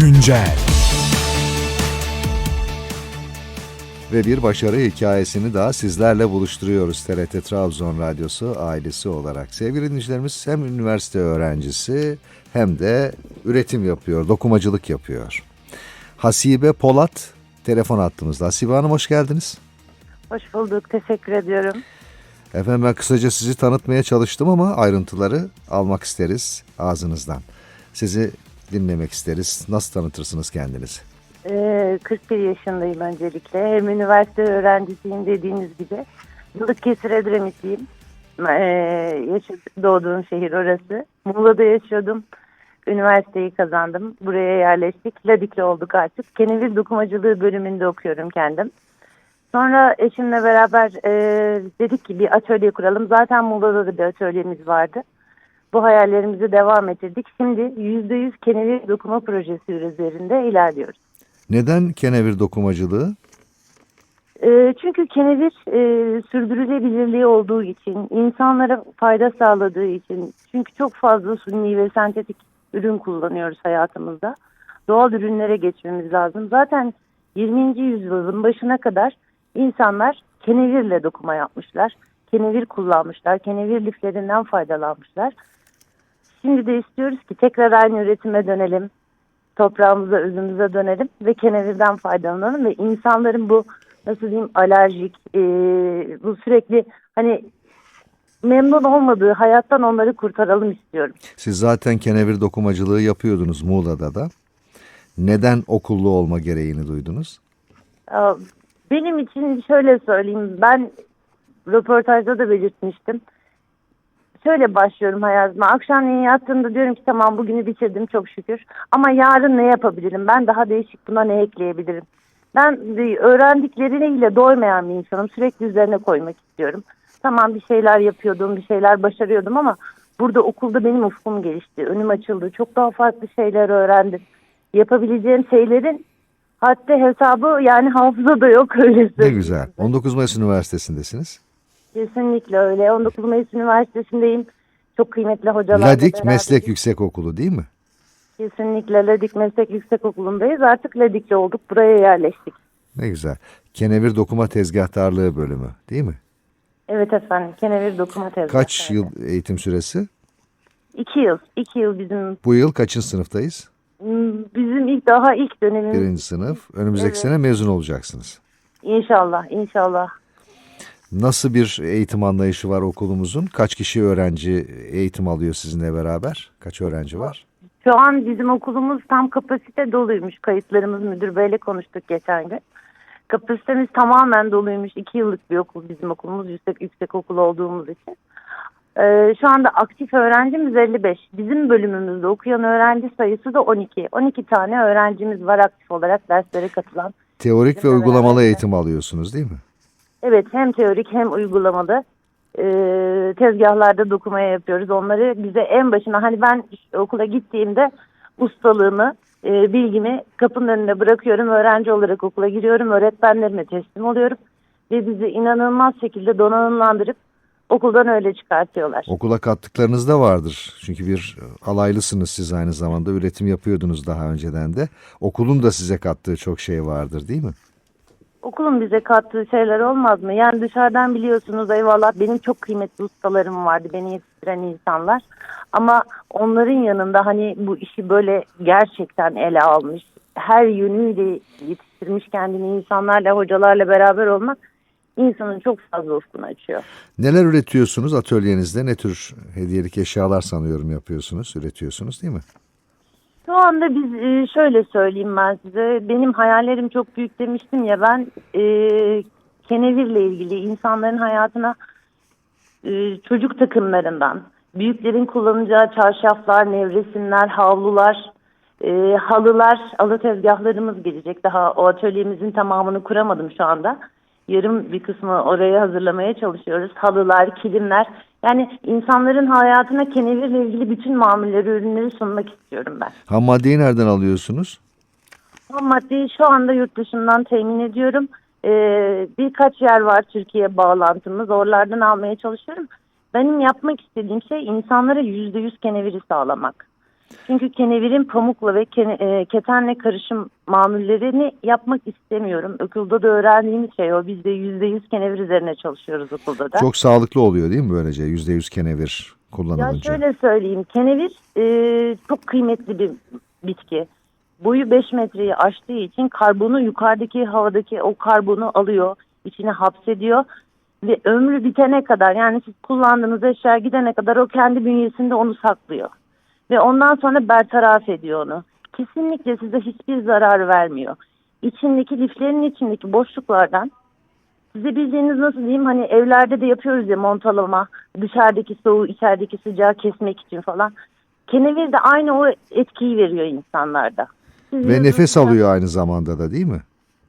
Güncel. Ve bir başarı hikayesini daha sizlerle buluşturuyoruz TRT Trabzon Radyosu ailesi olarak. Sevgili dinleyicilerimiz hem üniversite öğrencisi hem de üretim yapıyor, dokumacılık yapıyor. Hasibe Polat telefon attığımızda. Hasibe Hanım hoş geldiniz. Hoş bulduk. Teşekkür ediyorum. Efendim ben kısaca sizi tanıtmaya çalıştım ama ayrıntıları almak isteriz ağzınızdan. Sizi dinlemek isteriz. Nasıl tanıtırsınız kendinizi? Ee, 41 yaşındayım öncelikle. Hem üniversite öğrencisiyim dediğiniz gibi. Balıkesir Edremit'liyim. Ee, doğduğum şehir orası. Muğla'da yaşıyordum. Üniversiteyi kazandım. Buraya yerleştik. Ladikli olduk artık. Kenevir dokumacılığı bölümünde okuyorum kendim. Sonra eşimle beraber e, dedik ki bir atölye kuralım. Zaten Muğla'da da bir atölyemiz vardı. Bu hayallerimizi devam ettirdik. Şimdi %100 kenevir dokuma projesi üzerinde ilerliyoruz. Neden kenevir dokumacılığı? E, çünkü kenevir e, sürdürülebilirliği olduğu için, insanlara fayda sağladığı için, çünkü çok fazla suni ve sentetik ürün kullanıyoruz hayatımızda. Doğal ürünlere geçmemiz lazım. Zaten 20. yüzyılın başına kadar insanlar kenevirle dokuma yapmışlar. Kenevir kullanmışlar. Kenevir liflerinden faydalanmışlar. Şimdi de istiyoruz ki tekrar aynı üretime dönelim. Toprağımıza, özümüze dönelim ve kenevirden faydalanalım ve insanların bu nasıl diyeyim alerjik, e, bu sürekli hani memnun olmadığı hayattan onları kurtaralım istiyorum. Siz zaten kenevir dokumacılığı yapıyordunuz Muğla'da da. Neden okullu olma gereğini duydunuz? Benim için şöyle söyleyeyim, ben röportajda da belirtmiştim. Şöyle başlıyorum hayatıma. Akşamleyin yattığımda diyorum ki tamam bugünü bitirdim çok şükür. Ama yarın ne yapabilirim? Ben daha değişik buna ne ekleyebilirim? Ben öğrendikleriyle doymayan bir insanım. Sürekli üzerine koymak istiyorum. Tamam bir şeyler yapıyordum, bir şeyler başarıyordum ama burada okulda benim ufkum gelişti. Önüm açıldı. Çok daha farklı şeyler öğrendim. Yapabileceğim şeylerin hatta hesabı yani hafıza da yok öyle Ne güzel. 19 Mayıs Üniversitesi'ndesiniz. Kesinlikle öyle. 19 Mayıs Üniversitesi'ndeyim. Çok kıymetli hocalarla Ladik beraber- Meslek Yüksekokulu değil mi? Kesinlikle Ladik Meslek Yüksekokulu'ndayız. Artık Ladikli olduk. Buraya yerleştik. Ne güzel. Kenevir Dokuma Tezgahtarlığı bölümü değil mi? Evet efendim. Kenevir dokuma tezgahı. Kaç yıl eğitim süresi? İki yıl. İki yıl bizim Bu yıl kaçıncı sınıftayız? bizim ilk daha ilk dönemimiz. Birinci sınıf. Önümüzdeki Evet. sene mezun olacaksınız. İnşallah. inşallah. Nasıl bir eğitim anlayışı var okulumuzun? Kaç kişi öğrenci eğitim alıyor sizinle beraber? Kaç öğrenci var? Şu an bizim okulumuz tam kapasite doluymuş. Kayıtlarımız müdür beyle konuştuk geçen gün. Kapasitemiz tamamen doluymuş. İki yıllık bir okul bizim okulumuz. Yüksek, yüksek okul olduğumuz için. Ee, şu anda aktif öğrencimiz 55. Bizim bölümümüzde okuyan öğrenci sayısı da 12. 12 tane öğrencimiz var aktif olarak derslere katılan. Teorik ve uygulamalı beraber. eğitim alıyorsunuz değil mi? Evet hem teorik hem uygulamalı ee, tezgahlarda dokumaya yapıyoruz. Onları bize en başına hani ben okula gittiğimde ustalığımı, e, bilgimi kapının önüne bırakıyorum. Öğrenci olarak okula giriyorum. Öğretmenlerime teslim oluyorum. Ve bizi inanılmaz şekilde donanımlandırıp okuldan öyle çıkartıyorlar. Okula kattıklarınız da vardır. Çünkü bir alaylısınız siz aynı zamanda. Üretim yapıyordunuz daha önceden de. Okulun da size kattığı çok şey vardır değil mi? Okulun bize kattığı şeyler olmaz mı? Yani dışarıdan biliyorsunuz eyvallah benim çok kıymetli ustalarım vardı beni yetiştiren insanlar. Ama onların yanında hani bu işi böyle gerçekten ele almış, her yönüyle yetiştirmiş kendini insanlarla, hocalarla beraber olmak insanın çok fazla ufkunu açıyor. Neler üretiyorsunuz atölyenizde? Ne tür hediyelik eşyalar sanıyorum yapıyorsunuz, üretiyorsunuz değil mi? Şu anda biz e, şöyle söyleyeyim ben size. Benim hayallerim çok büyük demiştim ya ben e, kenevirle ilgili insanların hayatına e, çocuk takımlarından, büyüklerin kullanacağı çarşaflar, nevresimler, havlular, e, halılar, alı tezgahlarımız gelecek. Daha o atölyemizin tamamını kuramadım şu anda. Yarım bir kısmı oraya hazırlamaya çalışıyoruz. Halılar, kilimler. Yani insanların hayatına kenevirle ilgili bütün mamulleri, ürünleri sunmak istiyorum ben. Ham maddeyi nereden alıyorsunuz? Ham maddeyi şu anda yurt dışından temin ediyorum. Ee, birkaç yer var Türkiye bağlantımız. Oralardan almaya çalışıyorum. Benim yapmak istediğim şey insanlara yüzde yüz keneviri sağlamak. Çünkü kenevirin pamukla ve kene- e, ketenle karışım mamullerini yapmak istemiyorum. Okulda da öğrendiğimiz şey o. Biz de %100 kenevir üzerine çalışıyoruz okulda da. Çok sağlıklı oluyor değil mi böylece %100 kenevir Ya kullanılınca? şöyle söyleyeyim. Kenevir e, çok kıymetli bir bitki. Boyu 5 metreyi aştığı için karbonu yukarıdaki havadaki o karbonu alıyor. içine hapsediyor. Ve ömrü bitene kadar yani siz kullandığınız eşya gidene kadar o kendi bünyesinde onu saklıyor. Ve ondan sonra bertaraf ediyor onu. Kesinlikle size hiçbir zarar vermiyor. İçindeki liflerin içindeki boşluklardan size bildiğiniz nasıl diyeyim hani evlerde de yapıyoruz ya montalama dışarıdaki soğuğu içerideki sıcağı kesmek için falan. Kenevir de aynı o etkiyi veriyor insanlarda. Sizi Ve nefes dışarı- alıyor aynı zamanda da değil mi?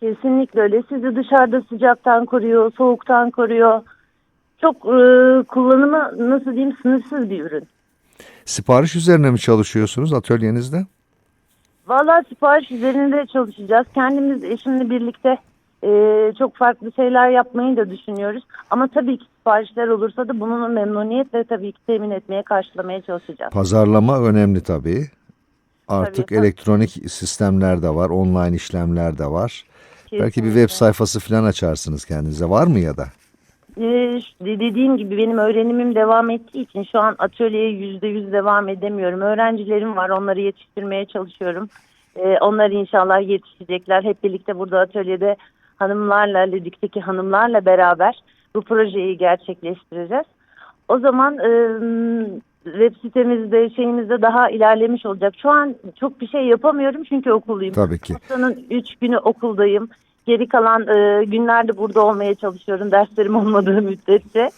Kesinlikle öyle. Sizi dışarıda sıcaktan koruyor, soğuktan koruyor. Çok e, kullanımı nasıl diyeyim sınırsız bir ürün. Sipariş üzerine mi çalışıyorsunuz atölyenizde? Vallahi sipariş üzerinde çalışacağız. Kendimiz eşimle birlikte e, çok farklı şeyler yapmayı da düşünüyoruz. Ama tabii ki siparişler olursa da bunu memnuniyetle tabii ki temin etmeye, karşılamaya çalışacağız. Pazarlama önemli tabii. Artık Tabii. elektronik sistemler de var, online işlemler de var. Belki bir Kesinlikle. web sayfası falan açarsınız kendinize. Var mı ya da? Ş- dediğim gibi benim öğrenimim devam ettiği için şu an atölyeye yüzde yüz devam edemiyorum. Öğrencilerim var onları yetiştirmeye çalışıyorum. Ee, onlar inşallah yetişecekler. Hep birlikte burada atölyede hanımlarla, Lidik'teki hanımlarla beraber bu projeyi gerçekleştireceğiz. O zaman e, web sitemizde şeyimizde daha ilerlemiş olacak. Şu an çok bir şey yapamıyorum çünkü okuldayım. Tabii ki. Haftanın üç günü okuldayım. Geri kalan e, günlerde burada olmaya çalışıyorum derslerim olmadığı müddetçe.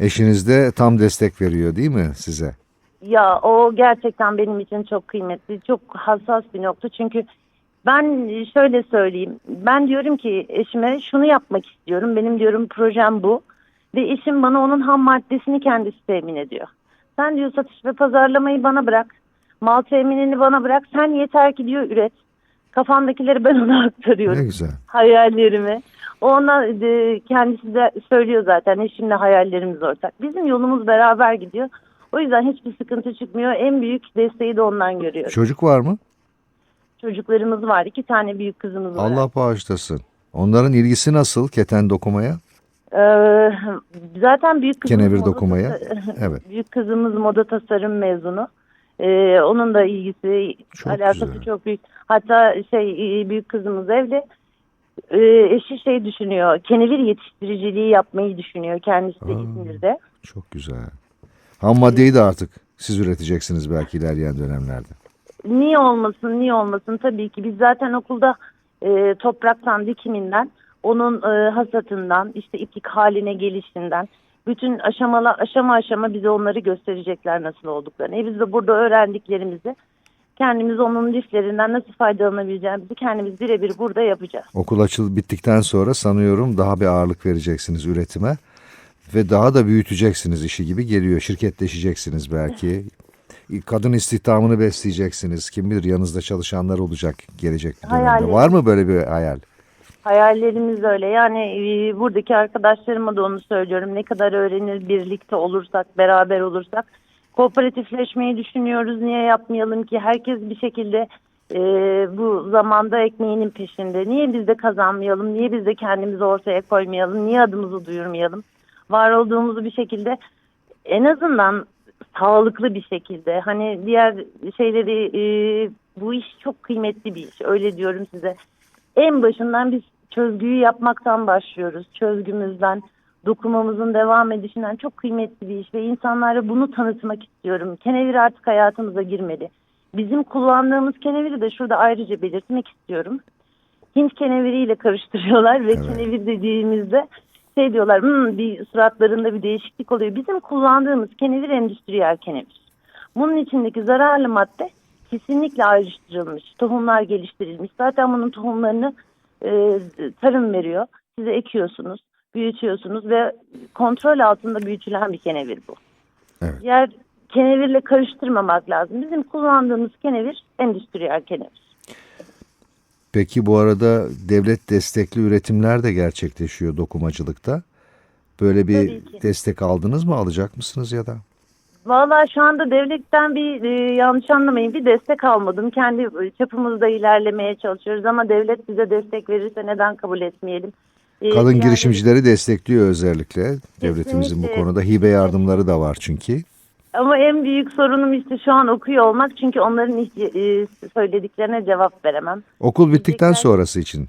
Eşiniz de tam destek veriyor değil mi size? Ya o gerçekten benim için çok kıymetli, çok hassas bir nokta. Çünkü ben şöyle söyleyeyim. Ben diyorum ki eşime şunu yapmak istiyorum. Benim diyorum projem bu. Ve eşim bana onun ham maddesini kendisi temin ediyor. Sen diyor satış ve pazarlamayı bana bırak. Mal teminini bana bırak. Sen yeter ki diyor üret. Kafamdakileri ben ona aktarıyorum. Ne güzel. hayallerimi. O Ona e, kendisi de söylüyor zaten eşimle hayallerimiz ortak. Bizim yolumuz beraber gidiyor. O yüzden hiçbir sıkıntı çıkmıyor. En büyük desteği de ondan görüyoruz. Çocuk var mı? Çocuklarımız var. iki tane büyük kızımız var. Allah bağışlasın. Onların ilgisi nasıl keten dokumaya? Ee, zaten büyük kızımız Kenevir dokumaya. Evet. büyük kızımız moda tasarım mezunu. Ee, onun da ilgisi Çok alakası güzel. çok büyük. Hatta şey e, büyük kızımız evli. Ee, eşi şey düşünüyor. Kenevir yetiştiriciliği yapmayı düşünüyor. Kendisi de Aa. İzmir'de. Çok güzel. Ham maddeyi de artık siz üreteceksiniz belki ilerleyen dönemlerde. Niye olmasın, niye olmasın? Tabii ki biz zaten okulda e, topraktan, dikiminden, onun e, hasatından, işte iplik haline gelişinden, bütün aşamalı aşama aşama bize onları gösterecekler nasıl olduklarını. E biz de burada öğrendiklerimizi kendimiz onun liflerinden nasıl faydalanabileceğimizi kendimiz birebir burada yapacağız. Okul açıl bittikten sonra sanıyorum daha bir ağırlık vereceksiniz üretime ve daha da büyüteceksiniz işi gibi geliyor. Şirketleşeceksiniz belki. Kadın istihdamını besleyeceksiniz. Kim bilir yanınızda çalışanlar olacak gelecek dönemde. Hayalim. Var mı böyle bir hayal? Hayallerimiz öyle. Yani e, buradaki arkadaşlarıma da onu söylüyorum. Ne kadar öğrenir birlikte olursak, beraber olursak. Kooperatifleşmeyi düşünüyoruz. Niye yapmayalım ki? Herkes bir şekilde e, bu zamanda ekmeğinin peşinde. Niye biz de kazanmayalım? Niye biz de kendimizi ortaya koymayalım? Niye adımızı duyurmayalım? Var olduğumuzu bir şekilde en azından sağlıklı bir şekilde. Hani diğer şeyleri e, bu iş çok kıymetli bir iş. Öyle diyorum size en başından biz çözgüyü yapmaktan başlıyoruz. Çözgümüzden, dokumamızın devam edişinden çok kıymetli bir iş ve insanlara bunu tanıtmak istiyorum. Kenevir artık hayatımıza girmeli. Bizim kullandığımız keneviri de şurada ayrıca belirtmek istiyorum. Hint keneviriyle karıştırıyorlar ve Evet. kenevir dediğimizde şey diyorlar "Hmm, bir suratlarında bir değişiklik oluyor. Bizim kullandığımız kenevir endüstriyel kenevir. Bunun içindeki zararlı madde kesinlikle ayrıştırılmış. Tohumlar geliştirilmiş. Zaten bunun tohumlarını e, tarım veriyor. Size ekiyorsunuz, büyütüyorsunuz ve kontrol altında büyütülen bir kenevir bu. Evet. Diğer kenevirle karıştırmamak lazım. Bizim kullandığımız kenevir endüstriyel kenevir. Peki bu arada devlet destekli üretimler de gerçekleşiyor dokumacılıkta. Böyle bir destek aldınız mı? Alacak mısınız ya da? Valla şu anda devletten bir e, yanlış anlamayın bir destek almadım. Kendi çapımızda ilerlemeye çalışıyoruz ama devlet bize destek verirse neden kabul etmeyelim? E, Kadın yani- girişimcileri destekliyor özellikle. Devletimizin bu Kesinlikle. konuda hibe yardımları da var çünkü. Ama en büyük sorunum işte şu an okuyor olmak çünkü onların e, söylediklerine cevap veremem. Okul bittikten Diyecekler- sonrası için.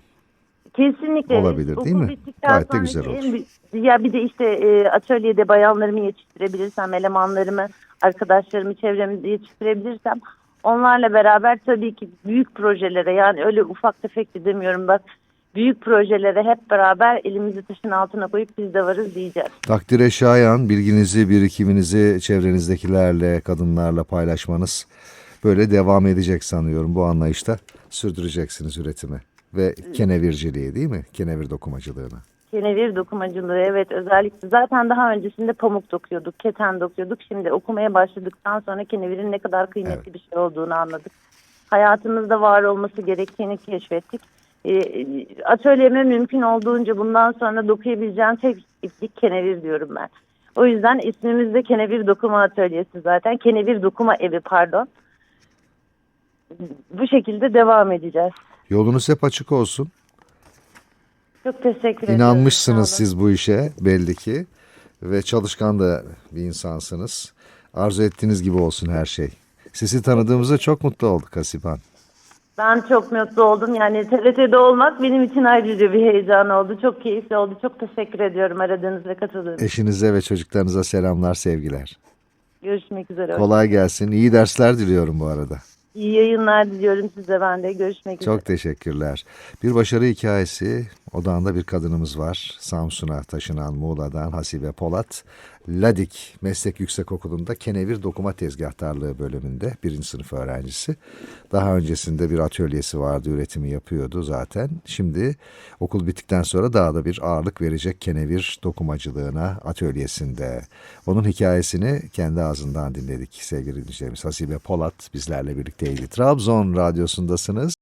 Kesinlikle. Olabilir, değil Okul mi? bittikten Gayet de güzel olur. en ya bir de işte e, atölyede bayanlarımı yetiştirebilirsem, elemanlarımı, arkadaşlarımı, çevremi yetiştirebilirsem onlarla beraber tabii ki büyük projelere yani öyle ufak tefek de demiyorum bak büyük projelere hep beraber elimizi taşın altına koyup biz de varız diyeceğiz. Takdire şayan bilginizi, birikiminizi çevrenizdekilerle, kadınlarla paylaşmanız böyle devam edecek sanıyorum. Bu anlayışta sürdüreceksiniz üretimi ve kenevirciliği değil mi? Kenevir dokumacılığını. Kenevir dokumacılığı evet özellikle zaten daha öncesinde pamuk dokuyorduk, keten dokuyorduk. Şimdi okumaya başladıktan sonra kenevirin ne kadar kıymetli Evet. bir şey olduğunu anladık. Hayatımızda var olması gerektiğini keşfettik. E, atölyeme mümkün olduğunca bundan sonra dokuyabileceğim tek iplik kenevir diyorum ben. O yüzden ismimiz de Kenevir Dokuma Atölyesi zaten. Kenevir Dokuma Evi pardon. Bu şekilde devam edeceğiz. Yolunuz hep açık olsun. Çok teşekkür ederim. İnanmışsınız siz bu işe belli ki ve çalışkan da bir insansınız. Arzu ettiğiniz gibi olsun her şey. Sizi tanıdığımızda çok mutlu olduk Hasiban. Ben çok mutlu oldum. Yani TRT'de olmak benim için ayrıca bir heyecan oldu. Çok keyifli oldu. Çok teşekkür ediyorum aradığınız ve katıldığınız. Eşinize ve çocuklarınıza selamlar, sevgiler. Görüşmek üzere. Kolay gelsin. İyi dersler diliyorum bu arada. İyi yayınlar diliyorum size ben de. Görüşmek üzere. Çok teşekkürler. Bir başarı hikayesi. Odağında bir kadınımız var. Samsun'a taşınan Muğla'dan Hasibe Polat. Ladik Meslek Yüksekokulu'nda kenevir dokuma tezgahtarlığı bölümünde birinci sınıf öğrencisi. Daha öncesinde bir atölyesi vardı, üretimi yapıyordu zaten. Şimdi okul bittikten sonra daha da bir ağırlık verecek kenevir dokumacılığına atölyesinde. Onun hikayesini kendi ağzından dinledik sevgili dinleyicilerimiz. Hasibe Polat bizlerle birlikteydi. Trabzon Radyosu'ndasınız.